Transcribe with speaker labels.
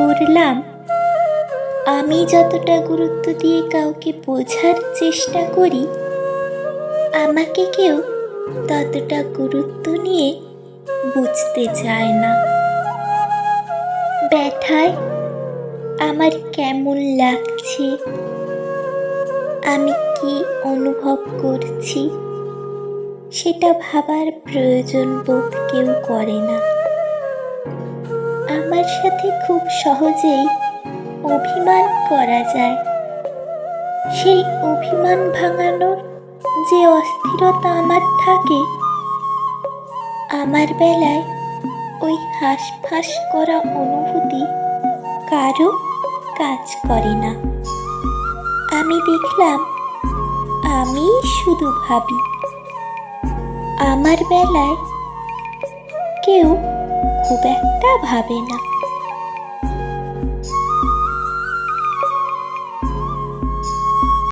Speaker 1: করলাম। আমি যতটা গুরুত্ব দিয়ে কাউকে বোঝার চেষ্টা করি, আমাকে কেউ ততটা গুরুত্ব নিয়ে বুঝতে চায় না। ব্যথায় আমার কেমন লাগছে? আমি কি অনুভব করছি? সেটা ভাবার প্রয়োজন বোধ কেউ করে না। সাথে খুব সহজেই অভিমান করা যায়। সেই অভিমান ভাঙানোর যে অস্থিরতা আমার থাকে, আমার বেলায় ওই হাঁসফাঁস করা অনুভূতি কারও কাজ করে না। আমি দেখলাম, আমি শুধু ভাবি, আমার বেলায় কেউ খুব একটা ভাবে না।